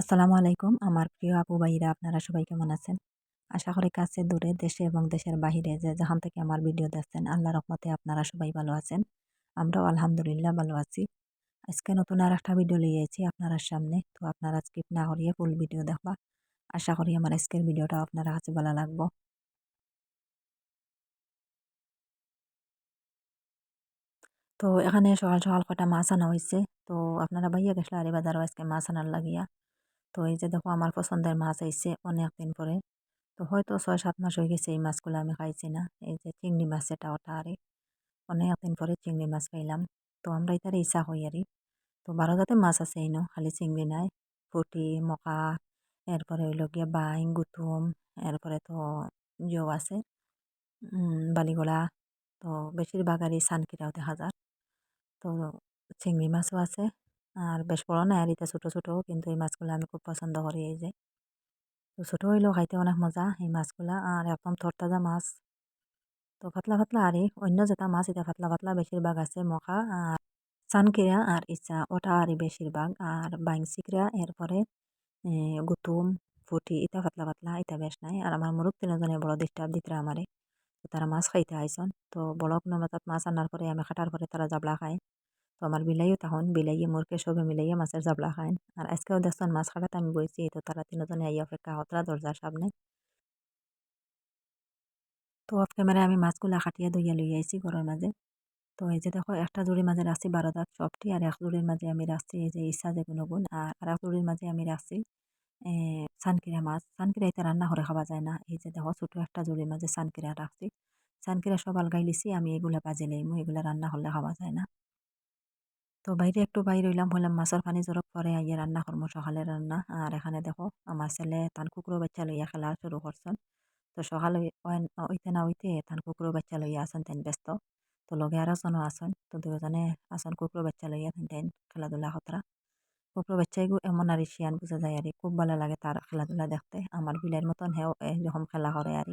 আসসালামু আলাইকুম। আমার প্রিয় আপু ভাইরা আপনারা সবাই কেমন আছেন? আশা করি কাছে দূরে, দেশে এবং দেশের বাহিরে যে যেখান থেকে আমার ভিডিও দেখছেন আল্লাহ রহমতে আপনারা সবাই ভালো আছেন। আমরাও আলহামদুলিল্লাহ ভালো আছি। আজকে নতুন আর একটা ভিডিও লিয়ে আছি আপনারা সামনে। তো আপনারা স্কিপ না করিয়ে ফুল ভিডিও দেখবা। আশা করি আমার আজকের ভিডিওটা আপনারা কাছে ভালো লাগবো। তো এখানে সকাল সকাল কটা মাছ আনা হয়েছে? তো আপনারা ভাইয়া গেছিল আরে বাজারও আজকে মাছ আনার লাগিয়া। তো এই যে দেখো আমার পছন্দের মাছ আইছে অনেক দিন পরে। তো হয়তো ছয় সাত মাস হয়ে গেছে এই মাছগুলো আমি খাইছি না। এই যে চিংড়ি মাছ এটা ওটা আরে, অনেক দিন পরে চিংড়ি মাছ খাইলাম। তো আমরা এটার ইচ্ছা হই আরি। তো বারো জাতের মাছ আছে এইনো খালি চিংড়ি নাই, পুটি, মকা, এরপরে হইল গিয়া বাইং, গুতুম, এরপরে তো জো আছে বালিগোলা তো বেশিরভাগ আর এই সানকিরাও দেখা যায়। তো চিংড়ি মাছও আছে আর বেশ বড় না আর এটা ছোটো ছোটো, কিন্তু এই মাছগুলো আমি খুব পছন্দ করি এই যে। তো ছোটো হইলেও খাইতে অনেক মজা এই মাছগুলা। আর একদম থরতাজা মাছ। তো পাতলা পাতলা আর, অন্য যেটা মাছ, এটা পাতলা পাতলা বেশিরভাগ আছে মকা আর সানকিরা আর ইচ্ছা, ওটা আর বেশিরভাগ। আর বাইংসিকরা এরপরে গুতুম, ফুটি, এটা পাতলা পাতলা, এটা বেশ নাই। আর আমার মুরুখ তিনজনে বড় ডিস্টার্ব দিতরা আমারে। তারা মাছ খাইতে আইসন। তো বড় কোনো মাথাত মাছ আনার পরে, আমি খাটার পরে তারা জাবলা খায়। তো আমার বিলাইও তখন বিলাইয়ে মোরকে সবে মিলাইয়ে মাছের জাবলা খায় আর আজকেও দেখছেন মাছ খাটাতে আমি বইছি তো তারা তিনজনে আইয়া অপেক্ষা হতরা দরজার সামনে তো অফ ক্যামেরায় আমি মাছগুলা খাটিয়ে দইয়া লই আইছি ঘরের মাঝে তো এই যে দেখো একটা জুড়ির মাঝে রাখছি বারো দাঁত সবটি আর এক জুড়ির মাঝে আমি রাখছি এই যে ইচ্ছা যে কোনো গুণ আর আর এক জুড়ির মাঝে আমি রাখছি সানকিরা মাছ সানকিরা এটা রান্না করে খাওয়া যায় না এই যে দেখো ছোটো একটা জুড়ির মাঝে সানকিরা রাখছি সানকিরা সব আলগাই লিছি আমি এগুলা বাজে লইমু এগুলা রান্না হলে খাওয়া যায় না তো বাইরে একটু বাইরে হইলাম হলাম মাছের পানি জরক পরে আইয়া রান্না করব সকালে রান্না। আর এখানে দেখো, আমার ছেলে তান কুকুরো বাচ্চা লইয়া খেলা শুরু করছেন। তো সকালে ওইতে না ওইতে তান কুকুরো বাচ্চা লইয়া আসেন তেন ব্যস্ত। তো লগে আর একজনও আসেন তো দুজনে আসেন কুকুরো বাচ্চা লইয়া তেন তেন খেলাধুলা হতরা কুকুরো বাচ্চাইগু এমন আর শিয়ান বুঝা যায় আর খুব ভালো লাগে তার খেলাধুলা দেখতে। আমার বিলের মতন হেও এরকম খেলা করে আর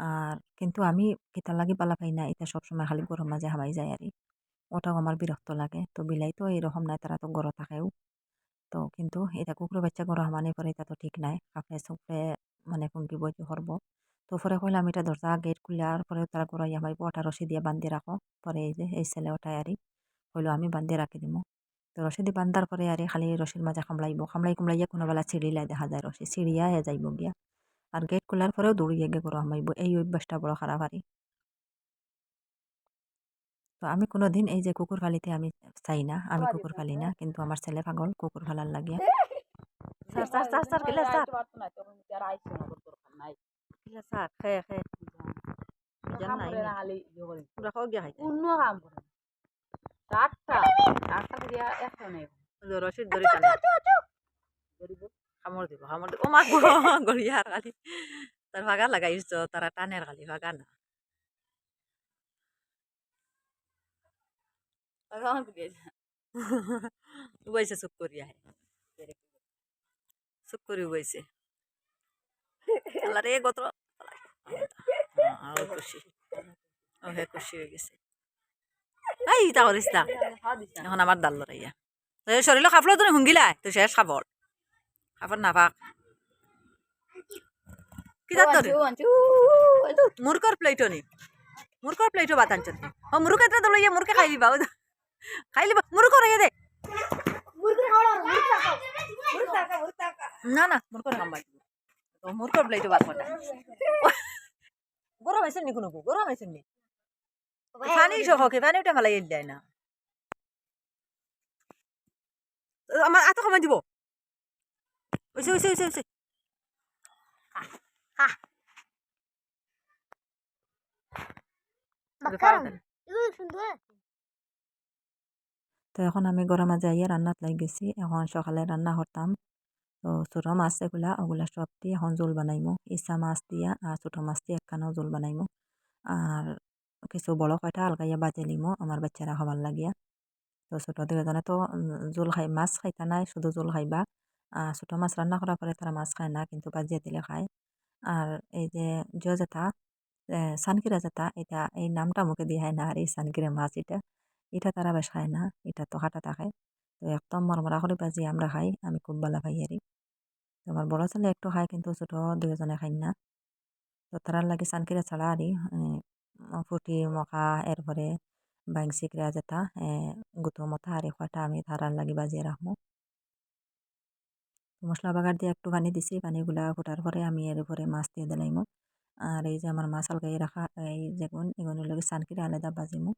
আর কিন্তু আমি কিতার লাগি পালা পাই না, এটা সবসময় খালি গরম মাঝে হামাই যায় আর ওটাও আমার বিরক্ত লাগে। তো বিলাই তো এরকম নাই, তারা তো গড় থাকেও। তো কিন্তু এটা কুকুরের বাচ্চা গড় হামানি পরে এটা তো ঠিক নাই। কাপড়ে চোপড়ে মানে ফুঙ্কি বই হরব তো পরে কইলাম এটা দরজা গেট খুলার পরে তারা গড়াই আমাই ওটা রশি দিয়ে বান্ধি রাখো। পরে এই যে, এই ছেলে ওটাই আরি হইল আমি বান্ধি রাখি দিব তো রশি দিয়ে বান্ধার পরে আরে খালি রশির মাঝে খামলাইব। খামলাই কুমলাইয়া কোনো বেলা ছিঁড়িলাই দেখা যায় রশি, ছিঁড়িয়া যাইব গিয়া। আর গেট খোলার পরেও দৌড়িয়ে গে গরু হামাইব। এই অভ্যাসটা বড় খারাপ আরি। তো আমি কোনো দিন এই যে কুকুর ফালিতে আমি চাই না আমি কুকুর ফালি না কিন্তু আমার ছেলে পাগল কুকুর ফালার লাগিয়া sir sir sir sir sir sir খামর দিব খামর দিব ও মা গড়িয়ার খালি তার ভাগা লাগাইছ তারা টানের খালি ভাগা না উবাইছে চুপ করি আহে চুপ কৰি উবাইছে আল্লাহ রে গত খুশি ও হে খুশি হয়ে গেছে এই তা করিস না এখন আমার দাল লড়াইয়া তো শরীর খাফলো তো হুঙ্গিলা তো শেষ খাবর খাবার না পাক কি তার মুরকর প্লেটও নি মুরকর প্লেটও বাত আনছ ও মুরুক এটা দলইয়া মুরকে খাই লিবা খাই লিবা মুরুক রইয়া দে না না মুরকর খাম্বাই তো মুরকর প্লেটও বাত কটা গরম হয়েছে নি কোনো গরম হয়েছে নি পানি সহকে পানি ওটা ফেলাই দেয় না আমার এত সময় দিব ওইসে ওইসে ওইসে ওইসে তো এখন আমি গরমে যাইয়া রান্নাত লাগ গেছি। এখন সকালে রান্না করতাম। তো ছোটো মাছ এগুলা, ওগুলা সব দিয়ে এখন জোল বানাইমো। ইচ্ছা মাছ দিয়া আর ছোটো মাছ দিয়ে একখানাও জোল বানাইমো। আর কিছু বড় কয়টা আলগাইয়া বাজে লিমো আমার বাচ্চারা খাবার লাগিয়া। তো ছোটো দুজনে তো জোল খাই, মাছ খাইতা নাই, শুধু জোল খাইবা। আর ছোটো মাছ রান্না করার পরে তারা মাছ খায় না, কিন্তু বাজিয়ে দিলে খায়। আর এই যে জয় জেঠা সানকিরা জেঠা এটা এই নামটা মুখে দিয়ে হয় না, আর এই সানকিরা মাছ এটা। এটা তারা বেশ খায় না, এটা তো হাঁটা থাকে তো একদম মরমরা করে বাজি আমরা খাই, আমি খুব ভালো খাই আরি তো আমার বড় ছেলে একটু খায় কিন্তু ছোট দুজনে খাই না। তো তারার লাগে সানকিরা ছাড়া আরি ফুটি, মখা, এরপরে বাইং সিকরা যেটা গুতো মতা আর কয়টা আমি তারার লাগে বাজিয়ে রাখব। মশলা বাগার দিয়ে একটু পানি দিছি, পানিগুলা ফোটার পরে আমি এর উপরে মাছ দিয়ে দিলাইমো। আর এই যে আমার মাছ আলগাই রাখা, এই যেগুন এগুলোর লগে সানকিরা আলাদা বাজিমো।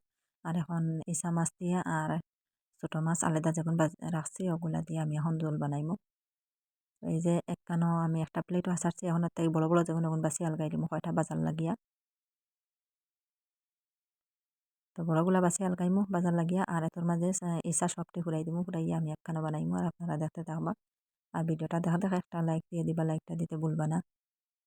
আর এখন ইসা মাছ দিয়ে আর ছোট মাছ আলাদা যেগুন রাখছি, ওগুলা দিয়ে আমি এখন জোল বানাইমো। এই যে একখানো আমি একটা প্লেটও আসারছি এখন তাই বড় বড় যেগুন ওগুন বাসি আলগাই দিমো, কয়টা বাজার লাগিয়া। তো বড়গুলা বাসি আলগাইমো, বাজার লাগিয়া আর এতর মাঝে ইসা সবটি ঘুরাই দিমো ঘুরাইয়া আমি একখানো বানাইমো। আর আপনারা দেখতে থাকবা। আর ভিডিওটা দেখা দেখা একটা লাইক দিয়ে দিবা লাইকটা দিতে ভুলবা না।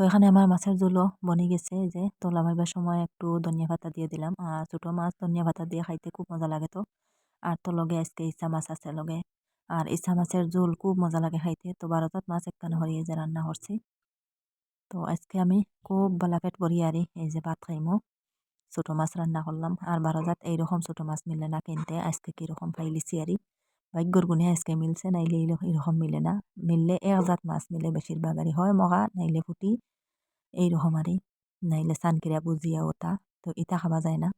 তো এখানে আমার মাছের ঝোলও বনে গেছে যে তোলা মারবার সময় একটু ধনিয়া পাতা দিয়ে দিলাম। আর ছোটো মাছ ধনিয়া পাতা দিয়ে খাইতে খুব মজা লাগে তো। আর তো লগে আজকে ইচ্ছা মাছ আছে লগে। আর ইচ্ছা মাছের ঝোল খুব মজা লাগে খাইতে। তো ভারতত মাছ একখানে হরিয়ে যে রান্না করছি। তো আজকে আমি খুব বালা পেট ভরিয়ে আরি এই যে ভাত খাইমো। ছোটো মাছ রান্না করলাম। আর ভারতত এইরকম ছোটো মাছ মিলে না কিনতে। আজকে কীরকম পাইলিছি আরি ভাগ্যর গুণে আজকে মিলছে নাইলে এরকম মিলে না মিললে এক জাত মাছ মিলে বেশিরভাগ আরি হয় মগা নাইলে ফুটি এইরকম আরি নাইলে সানকিরা বুঝিয়া ওটা তো ইটা খাওয়া যায় না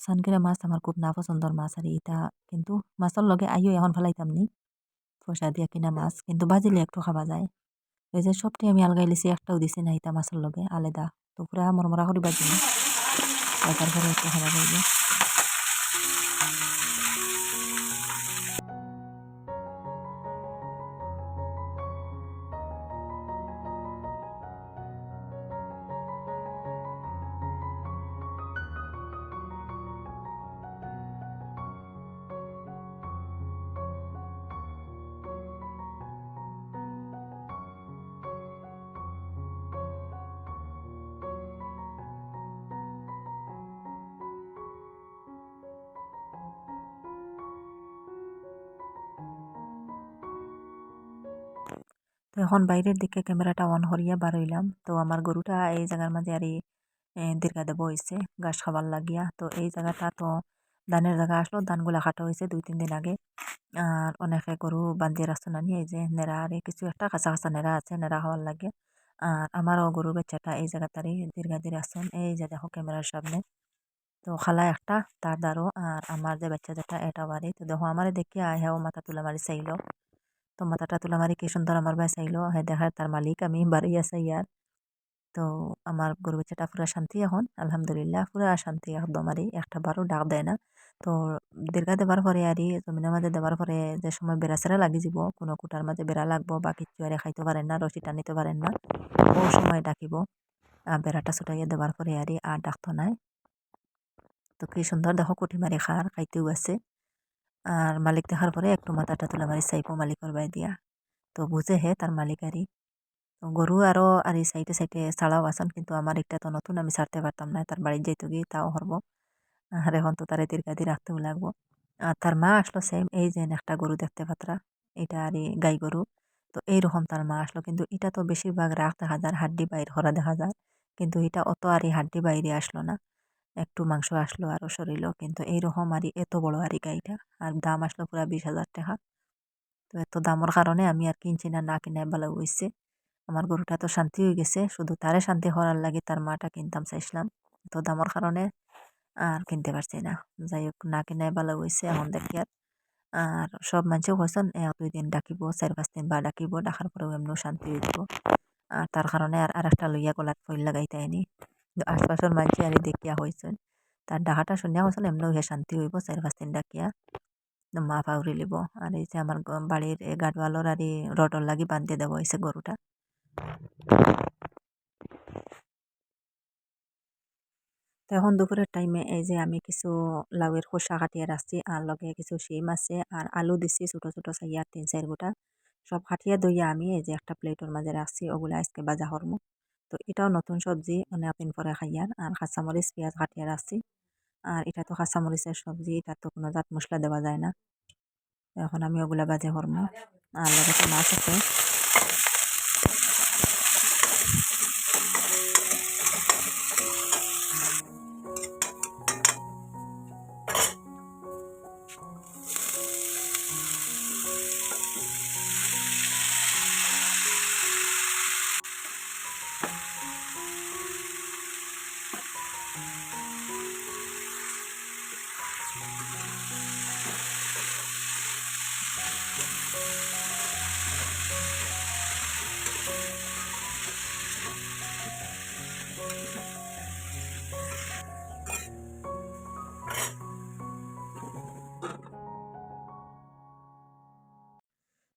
সানকিরা মাছ আমার খুব না পছন্দর মাছ আর ইটা কিন্তু মাছের লগে আইও এখন ফেলাইতাম নি পয়সা দিয়া কিনা মাছ কিন্তু বাজিলে একটু খাওয়া যায় এই যে সবটি আমি আলগাই লিছি একটাও দিছি না ইটা মাছের লগে আলাদা তো পুরা মরমরা করে বাজিনি তারপরে একটু খাওয়া যাইবে তো এখন বাইরের দিকে ক্যামেরাটা অন করিয়া বার হইলাম। তো আমার গরুটা এই জায়গার মাঝে আর দীর্ঘা দেব হয়েছে ঘাস খাবার লাগিয়া। তো এই জায়গাটা তো ধানের জায়গা আসলো, ধানগুলা কাটা হয়েছে দুই, তিন দিন আগে। আর অনেকে গরু বান্ধিয়ে রাখছে না নিয়ে যে নেড়া আর কিছু একটা কাঁচা কাঁচা নেড়া আছে, নেড়া হওয়ার লাগে। আর আমারও গরু বাচ্চাটা এই জায়গাটারই দীর্ঘা দিয়ে আসছেন এই যে দেখো ক্যামেরার সামনে। তো খালা একটা, তার দ্বারও আর আমার যে বাচ্চা যেটা এটা বাড়ি। তো দেখো আমার দেখি হ্যাঁ মাথা তুলে মারি চাইলো তো মাথাটা তুলে মারি কি সুন্দর আমার ভাই চাইলো হ্যাঁ দেখার তার মালিক আমি বাড়ি আছে ইয়ার তো আমার গরু বাচ্চাটা পুরা শান্তি এখন আলহামদুলিল্লাহ পুরা শান্তি একদম আরই একটা বারও ডাক দেয় না তো দীর্ঘা দেবার পরে আরই জমিনের মাঝে দেবার পরে যে সময় বেড়া সেরা লাগি যাব কোনো কুটার মাঝে বেড়া লাগবো বা কিচ্ছু আরে খাইতে পারেন না রশি টানিতে পারেন না ও সময় ডাকিব বেড়াটা ছুটাইয়া দেবার পরে আরই আর ডাকতো নাই তো কি সুন্দর দেখো কুটি মারি খার খাইতেও আছে আর মালিক দেখার পরে একটু মাথাটা তুলে মারি চাইপো মালিকর বাই দিয়া। তো বুঝে হে তার মালিক আরই তো গরু আরও আর এই সাইডে সাইডে ছাড়াও আসন কিন্তু আমার একটা তো নতুন আমি ছাড়তে পারতাম না, তার বাড়ির যাইতে গিয়ে তাও হরবো। আর এখন তো তারে দীর্ঘাদি রাখতেও লাগবো। আর তার মা আসলো সেম এই যে একটা গরু দেখতে পাত্রা, এটা আর গাই গরু। তো এইরকম তার মা আসলো, কিন্তু এটা তো বেশিরভাগ রাখ দেখা যায় হাড্ডি বাইর হরা দেখা যায়। কিন্তু এটা অত আর এই হাড্ডি বাইরে আসলো না। একটু মাংস আসলো আরও শরীরও কিন্তু এইরকম আর এত বড় আর গাইটা আর দাম আসলো পুরা বিশ হাজার টাকা। তো এত দামের কারণে আমি আর কিনছি না না কিনে ভালো হয়েছে আমার গরুটা তো শান্তি হয়ে গেছে, শুধু তারে শান্তি হওয়ার লাগে তার মাটা কিনতাম চাইছিলাম। তো দামর কারণে আর কিনতে পারছি না। যাই হোক, না কিনাই ভালো হয়েছে এখন দেখি আর। আর সব মানুষেও এক দুই দিন ডাকিব, চার পাঁচ দিন বা ডাকিব, ডাকার পরেও এমনিও শান্তি হয়ে যাব। আর তার কারণে আর আরেকটা লইয়া গলাত ফইল লাগাইতে আইনি। আশপাশের মানুষ আর দেখিয়া হয়েছেন তার ডাকাটা শুনিয়া হয়েছিল এমনিও হে শান্তি হইব, চার পাঁচ দিন ডাকিয়া মা পাউরি লিব। আর এই যে আমার বাড়ির গাডওয়ালর আর রডর লাগি বান্ধে দেওয়া হয়েছে গরুটা। এখন দুপুরের টাইমে এই যে আমি কিছু লাউয়ের খোসা কাটিয়ে রাখছি, আর লগে কিছু শিম আছে, আর আলু দিছি ছোটো ছোটো সাইয়ার তিন, চার গোটা। সব কাটিয়ে দইয়া আমি এই যে একটা প্লেটের মাঝে রাখছি, ওগুলা আজকে বাজা করমু। তো এটাও নতুন সবজি অনেক দিন পরে খাইয়ার। আর কাঁচামরিচ, পেঁয়াজ কাটিয়ে রাখছি আর এটা তো কাঁচামরিচের সবজি, এটা তো কোনো জাত মশলা দেওয়া যায় না। এখন আমি ওগুলা বাজে করব। আর লগতে মাছ আছে।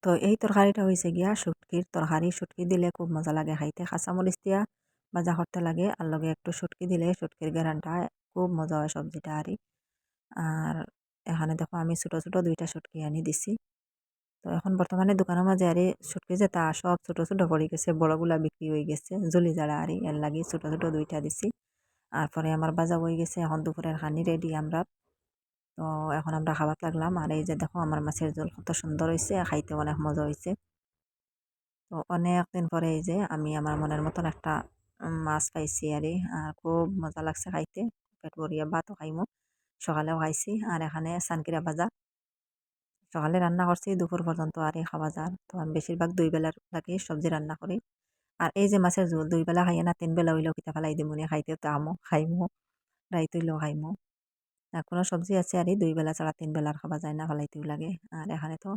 তো এই তরকারিটা হয়েছে গিয়া শুটকির তরকারি শুটকি দিলে খুব মজা লাগে খাইতে। কাঁচামরিচ দিয়া ভাজা করতে লাগে আর লগে একটু শুটকি দিলে শুটকির গেরানটা খুব মজা হয় সবজিটা আরই আর এখানে দেখো আমি ছোটো ছোটো দুইটা শুটকি আনি দিছি। তো এখন বর্তমানে দোকানের মাঝে আরে শুটকি যে তা সব ছোটো ছোটো পড়ে গেছে বড়গুলা বিক্রি হয়ে গেছে, জলি জাড়া আরই এর লাগি ছোটো ছোটো দুইটা দিছি। আর পরে আমার বাজা হয়ে গেছে, এখন দুপুরের খানি রেডি আমরা তো এখন আমরা খাবার লাগলাম। আর এই যে দেখো, আমার মাছের ঝোল কত সুন্দর হয়েছে খাইতে অনেক মজা হয়েছে তো অনেক দিন পরে এই যে আমি আমার মনের মতন একটা মাছ পাইছি আর আর খুব মজা লাগছে খাইতে। পেট ভরিয়া ভাতও খাইমু, সকালেও খাইছি। আর এখানে সানকিরা ভাজা। সকালে রান্না করছি, দুপুর পর্যন্ত আর খাওয়া যার তো আমি বেশিরভাগ দুই বেলার লাগে সবজি রান্না করি। আর এই যে মাছের ঝোল, দুই বেলা খাইয়ে না, তিন বেলা হইলেও কিতা ফেলাই দিমুনি খাইতে তো আমো, খাইমু, রাইতে হইলেও খাইমু। কোনো সবজি আছে, আর দুই বেলা ছাড়া তিন বেলার খাওয়া যায় না ফেলাইতেও লাগে। আর এখানে তো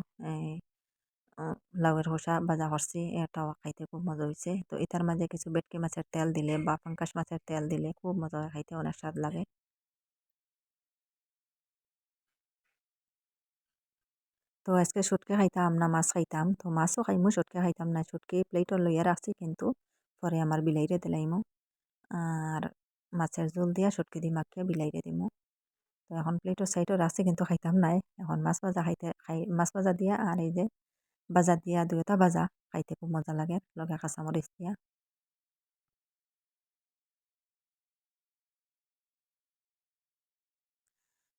লাউয়ের খোসা ভাজা করছি, এটাও খাইতে খুব মজা হয়েছে তো এটার মাঝে কিছু বেটকি মাছের তেল দিলে বা পাঙ্কাশ মাছের তেল দিলে খুব মজা হয়, খাইতে অনেক স্বাদ লাগে। তো আজকে শুটকি খাইতাম না, মাছ খাইতাম। তো মাছও খাইমু, শুটকি খাইতাম না, শুটকি প্লেটও লইয়া রাখছি কিন্তু পরে আমার বিলাইরে দিলাইমু। আর মাছের ঝোল দিয়া শুটকি দি মাখিয়ে বিলাইরে দিমু। তো এখন প্লেটও সাইডও রাখছি কিন্তু খাইতাম নাই। এখন মাছ ভাজা খাইতে, খাই, মাছ ভাজা দিয়া আর এই যে ভাজা দিয়া দুয়োটা ভাজা খাইতে খুব মজা লাগে, লগে কাঁচামরিচ দিয়া।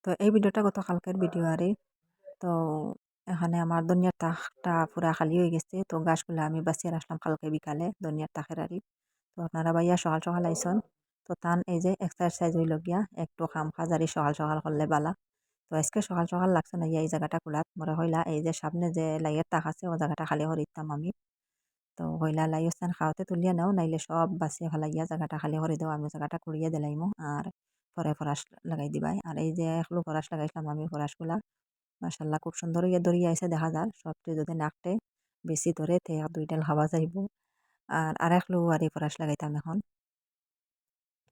তো এই ভিডিওটা গতকালকের ভিডিও আরে তো এখানে আমার দুনিয়ার তাকটা পুরা খালি হয়ে গেছে, তো গাছগুলো আমি বাঁচিয়ে রাখলাম কালকে বিকালে দুনিয়ার তাকের আরি তো আপনারা ভাইয়া সকাল সকাল আইসন তো তান এই যে এক্সারসাইজ হইল গিয়া একটু খাম, খাজারি সকাল সকাল করলে বালা। তো আজকে সকাল সকাল লাগছে না এই জায়গাটা খোলাত। মরে হইলা এই যে সামনে যে লাইয়ের তাক আছে, ও জায়গাটা খালি হরিতাম আমি। তো হইলা লাই স্থান খাওয়াতে তুলিয়া নাও, নাইলে সব বাঁচিয়ে ফেলাইয়া জায়গাটা খালি করে দেও, আমি জায়গাটা কুড়িয়ে দিলাইমো। আর পরে ফরাস লাগাই দিবাই। আর এই যে একলু ফরাস লাগাইছিলাম আমি ফরাসগুলা। মাসাল্লাহ খুব সুন্দর ইয়ে দড়িয়ে আইসে দেখা যায় সবটি যদি নাকটে বেশি ধরে তে আর দুই ডাল খাওয়া যাইব। আর আর এক লো আর এই ফরাস লাগাইতাম এখন।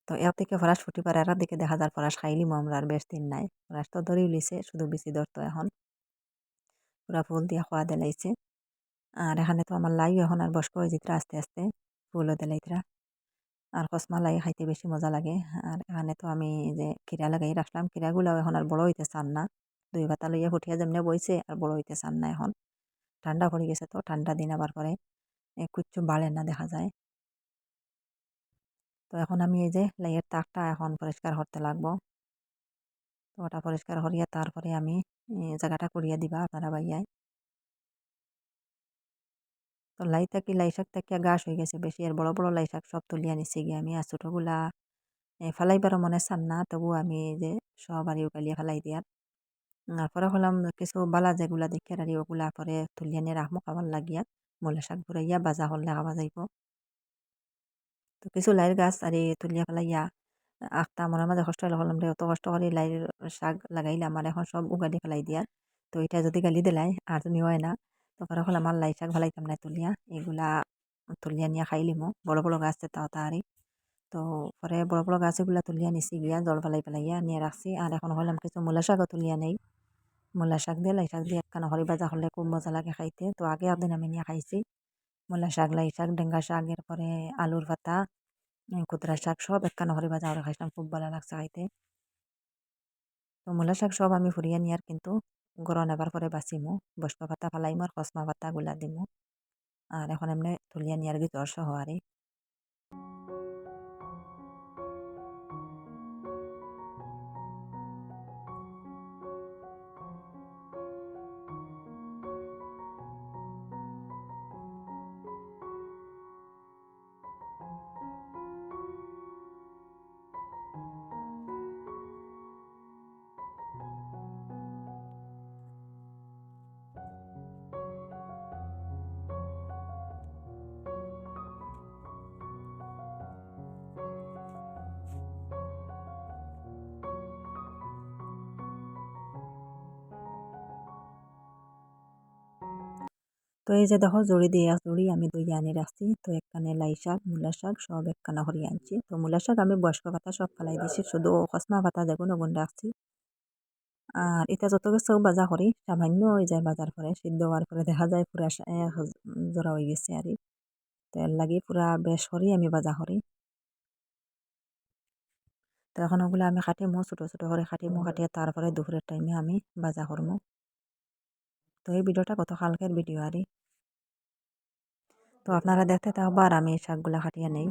তো এর থেকে ফরাস ফুটি পারে আর দিকে দেখা যায় ফরাস খাইলিম আমরা আর বেশ দিন নাই। ফরাস তো ধরে উলিছে শুধু বেশি ধরতো এখন। পুরা ফুল দিয়ে খোয়া দেলাইছে। আর এখানে তো আমার লাইও এখন আর বসক হয়ে যেতরা আস্তে আস্তে, ফুলও দিলাইতরা আর কসমা লাই খাইতে বেশি মজা লাগে। আর এখানে তো আমি যে কিরা লাগাই রাখলাম কিরাগুলাও এখন আর বড় হইতে চান না। দুই পাতা লইয়া ফুটিয়া যেমনি বইছে আর বড় হইতে চান না এখন। ঠান্ডা পড়ে গেছে তো, ঠান্ডা দিন আবার পরে। কুচ্ছু বাড়ে না দেখা যায়। তো এখন আমি এই যে লাইয়ের তাকটা এখন পরিষ্কার করতে লাগবো। তো ওটা পরিষ্কার করিয়া তারপরে আমি জায়গাটা করিয়া দিবা আপনারা ভাইয়াই। তো লাই থাকি, লাই শাক থাকিয়া গাছ হয়ে গেছে বেশি আর বড় বড় লাই শাক সব তুলিয়া নিছি গিয়ে আমি। আর ছোটোগুলা ফেলাইবারও মনে চান না তবু আমি যে সব আর উকালিয়া ফেলাই দিয়ার। আর পরে হলাম কিছু বালা যেগুলা দেখে আর ওগুলা পরে তুলিয়া নিয়ে রাখব খাবার লাগিয়া। মূলা শাক ঘুরাইয়া বাজা করলে খাওয়া যাইব তো কিছু লাইর গাছ আর তুলিয়া ফেলাইয়া আখতা মনের মাঝে কষ্ট হলে হলাম অত কষ্ট করে লাইর শাক লাগাইলাম আর এখন সব উগালি ফেলাই দিয়া, তো এটা যদি গালি দিলাই আর তুমি হয় না, তো পরে হল আমার লাই শাক ফেলাইতাম না তুলিয়া, এগুলা তুলিয়া নিয়ে খাইলিমো বড় বড় গাছ তাও তাহারি তো পরে বড় বড় গাছগুলা তুলিয়া নিছি গিয়া জল ফেলাই ফেলাইয়া নিয়ে রাখছি, আর এখন হলাম কিছু মূলা শাকও তুলিয়া নেই। মূলা শাক দিয়ে লাই শাক দিয়ে একখানা হরি ভাজা হলে খুব মজা লাগে খাইতে, তো আগে একদিন আমি নিয়ে খাইছি। মূলা শাক, লাই শাক, ডেঙ্গা শাক, এরপরে আলুর পাতা কুতরা শাক সব একখানা হরি ভাজা করে খাইছিলাম, খুব ভালো লাগছে খাইতে। তো মূলা শাক সব আমি ফুরিয়ে নিয়ার কিন্তু গরম নেবার পরে বাঁচিমু, বস্ত পাতা ফালাইমু আর কসমা পাতা গুলা দিমু। আর এখন এমনি তুলিয়া নিয়ার জ্বর সহ আরে তো এই যে দেখো, জড়ি দিয়ে জড়ি আমি দুই আনি রাখছি। তো একখানে লাই শাক, মূলা শাক, সব একখানা হরি আনছি। তো মূলা শাক আমি বয়স্ক পাতা সব ফেলাই দিছি, শুধু কসমা পাতা দেখুন ওগুন রাখছি। আর এটা যত কিছু বাজা করি, সামান্য হয়ে যায় বাজার পরে সিদ্ধ হওয়ার পরে দেখা যায় পুরা জোড়া হয়ে গেছে আর তো এর লাগি পুরা বেশ করি আমি বাজা করি। তো এখন ওগুলো আমি কাটিমো ছোটো ছোটো করে কাটিমো কাটিয়ে তারপরে দুপুরের টাইমে আমি বাজা করব তো এই ভিডিওটা কত কালকের ভিডিও আরই তো আপনারা দেখতে থাকব আর আমি এই শাকগুলা কাটিয়ে নেই।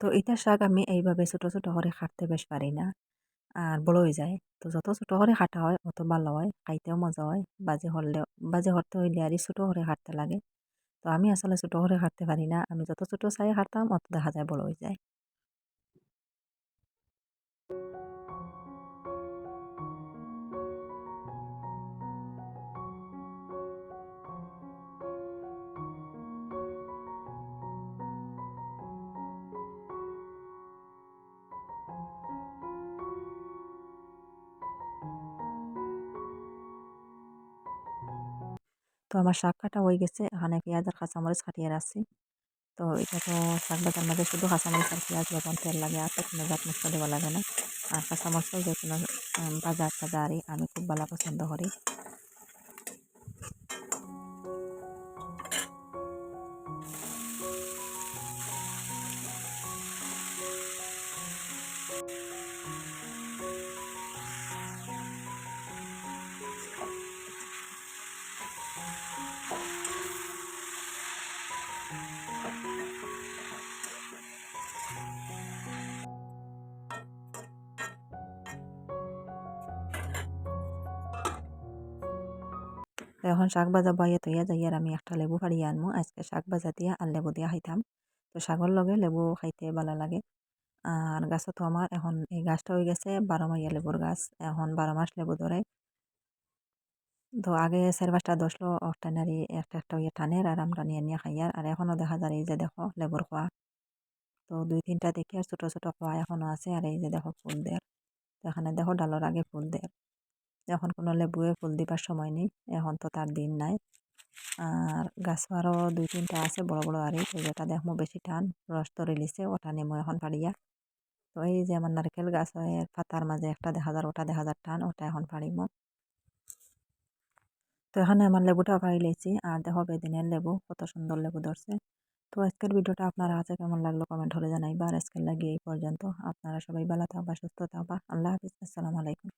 তো এটা শাক আমি এইভাবে ছোটো ছোটো করে কাটতে বেশ পারি না, আর বড় যায়। তো যত ছোট করে কাটা হয়, অত ভালো হয়, খাইতেও মজা হয়, বাজে হলে বাজে করতে হইলে আর ছোটো করে কাটতে লাগে। তো আমি আসলে ছোট করে হাঁটতে পারি না। আমি যত ছোট চাই হাঁটতাম, অত দেখা যায় বড় হয়ে যায়। তো আমার শাক কাটা হয়ে গেছে। এখানে পেঁয়াজ আর কাঁচামরিচ কাটিয়ে রাখছি। তো এটা তো শাক বাজার মাঝে শুধু কাঁচামরিচ আর পেঁয়াজ বাদাম তেল লাগে, আর কোনো জাত মশলা দেওয়া লাগে না। আর কাঁচামরিচও যে কোনো বাজার ভাজা আমি খুব ভালো পছন্দ করি। এখন শাক ভাজা বয়ে তৈয়া যাই আর আমি একটা লেবু ফাড়িয়ে আনব আজকে শাক ভাজা দিয়া আর লেবু দিয়া খাইতাম। তো শাকর লগে লেবু খাইতে ভালো লাগে। আর গাছও তো আমার এখন, এই গাছটা হয়ে গেছে বারো মাইয়া লেবুর গাছ। এখন বারো মাস লেবু ধরে তো আগে চার পাঁচটা দশলো টানারি একটা একটা ইয়ে টানের আর আমরা নিয়ে নিয়ে খাইয়ার আর এখনও দেখা যায় এই যে দেখো লেবুর খোয়া তো দুই তিনটা দেখি আর ছোটো ছোটো খোয়া এখনও আছে। আর এই যে দেখো ফুল দেয় এখানে দেখো ডালর আগে ফুল দেয় এখন কোনো লেবুয়ে ফুল দিবার সময় নেই, এখন তো তার দিন নাই। আর গাছ আরও দুই তিনটা আছে, বড় বড় আরই, তো যেটা দেখব বেশি টান, রস তো রিলিছে ওটা নেমো এখন পাড়িয়া তো এই যে আমার নারকেল গাছ এর পাতার মাঝে একটা দেখা যার, ওটা দেখা যার টান, ওটা এখন পাড়িমো তো এখানে আমার লেবুটাও পাড়ি লেছি আর দেখো বেদিনের লেবু, কত সুন্দর লেবু ধরছে। তো আজকের ভিডিওটা আপনার কাছে কেমন লাগল কমেন্ট হলে জানাইবা, আর আজকের লাগিয়ে এই পর্যন্ত। আপনারা সবাই ভালো থাকবা, সুস্থ থাকবা, আল্লাহ হাফিজ, আসসালামু আলাইকুম।